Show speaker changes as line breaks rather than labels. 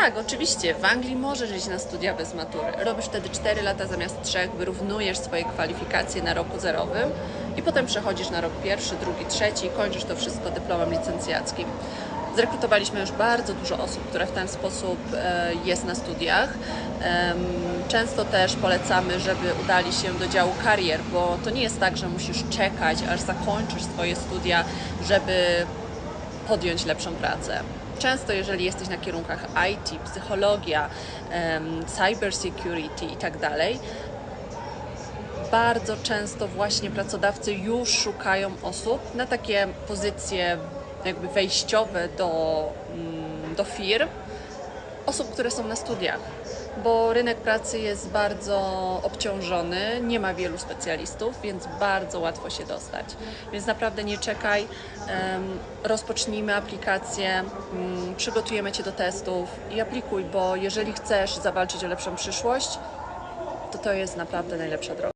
Tak, oczywiście. W Anglii możesz iść na studia bez matury. Robisz wtedy 4 lata zamiast 3, wyrównujesz swoje kwalifikacje na roku zerowym i potem przechodzisz na rok pierwszy, drugi, trzeci i kończysz to wszystko dyplomem licencjackim. Zrekrutowaliśmy już bardzo dużo osób, które w ten sposób e, jest na studiach. Często też polecamy, żeby udali się do działu karier, bo to nie jest tak, że musisz czekać, aż zakończysz swoje studia, żeby podjąć lepszą pracę. Często, jeżeli jesteś na kierunkach IT, psychologia, cyber security i tak bardzo często właśnie pracodawcy już szukają osób na takie pozycje jakby wejściowe do, mm, do firm, osób, które są na studiach, bo rynek pracy jest bardzo obciążony, nie ma wielu specjalistów, więc bardzo łatwo się dostać. Więc naprawdę nie czekaj, rozpocznijmy aplikację, mm, przygotujemy Cię do testów i aplikuj, bo jeżeli chcesz zawalczyć o lepszą przyszłość, to to jest naprawdę najlepsza droga.